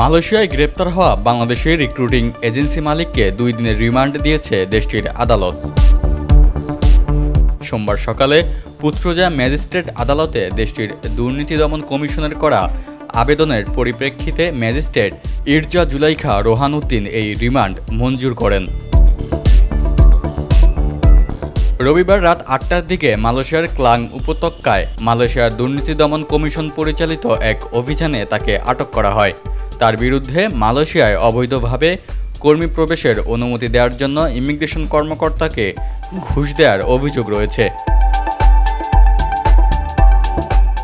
মালয়েশিয়ায় গ্রেপ্তার হওয়া বাংলাদেশের রিক্রুটিং এজেন্সি মালিককে দুই দিনের রিমান্ড দিয়েছে দেশটির আদালত। সোমবার সকালে পুত্রজা ম্যাজিস্ট্রেট আদালতে দেশটির দুর্নীতি দমন কমিশনের করা আবেদনের পরিপ্রেক্ষিতে ম্যাজিস্ট্রেট ইরজা জুলাইখা রোহান উদ্দিন এই রিমান্ড মঞ্জুর করেন। রবিবার রাত আটটার দিকে মালয়েশিয়ার ক্লাং উপত্যকায় মালয়েশিয়ার দুর্নীতি দমন কমিশন পরিচালিত এক অভিযানে তাকে আটক করা হয়। তার বিরুদ্ধে মালয়েশিয়ায় অবৈধভাবে কর্মী প্রবেশের অনুমতি দেওয়ার জন্য ইমিগ্রেশন কর্মকর্তাকে ঘুষ দেওয়ার অভিযোগ রয়েছে।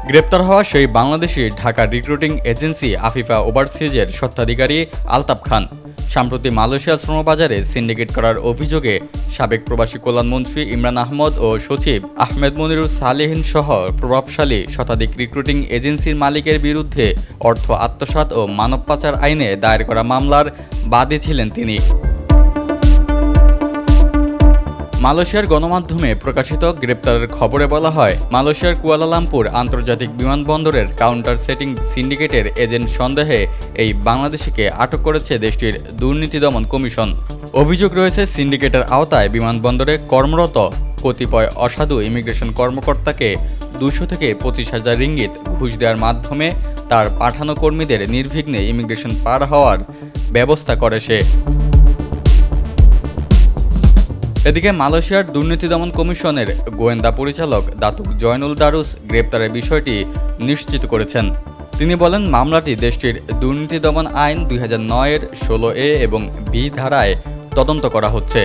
গ্রেপ্তার হওয়া সেই বাংলাদেশি ঢাকা রিক্রুটিং এজেন্সি আফিফা ওভারসিজের স্বত্বাধিকারী আলতাফ খান। সম্প্রতি মালয়েশিয়া শ্রমবাজারে সিন্ডিকেট করার অভিযোগে সাবেক প্রবাসী কল্যাণমন্ত্রী ইমরান আহমদ ও সচিব আহমেদ মনিরুল সালেহিন সহ প্রভাবশালী শতাধিক রিক্রুটিং এজেন্সির মালিকের বিরুদ্ধে অর্থ আত্মসাত ও মানব পাচার আইনে দায়ের করা মামলার বাদী ছিলেন তিনি। মালয়েশিয়ার গণমাধ্যমে প্রকাশিত গ্রেপ্তারের খবরে বলা হয়, মালয়েশিয়ার কুয়ালালামপুর আন্তর্জাতিক বিমানবন্দরের কাউন্টার সেটিং সিন্ডিকেটের এজেন্ট সন্দেহে এই বাংলাদেশিকে আটক করেছে দেশটির দুর্নীতি দমন কমিশন। অভিযোগ রয়েছে, সিন্ডিকেটের আওতায় বিমানবন্দরে কর্মরত কতিপয় অসাধু ইমিগ্রেশন কর্মকর্তাকে দুশো থেকে পঁচিশ হাজার রিঙ্গিত ঘুষ দেওয়ার মাধ্যমে তার পাঠানো কর্মীদের নির্বিঘ্নে ইমিগ্রেশন পার হওয়ার ব্যবস্থা করে সে। এদিকে মালয়েশিয়ার দুর্নীতি দমন কমিশনের গোয়েন্দা পরিচালক দাতুক জয়নুল দারুস গ্রেপ্তারের বিষয়টি নিশ্চিত করেছেন। তিনি বলেন, মামলাটি দেশটির দুর্নীতি দমন আইন দুই হাজার নয়ের ষোলো এ এবং বি ধারায় তদন্ত করা হচ্ছে।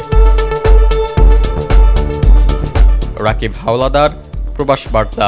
রাকিব হাওলাদার, প্রবাস বার্তা।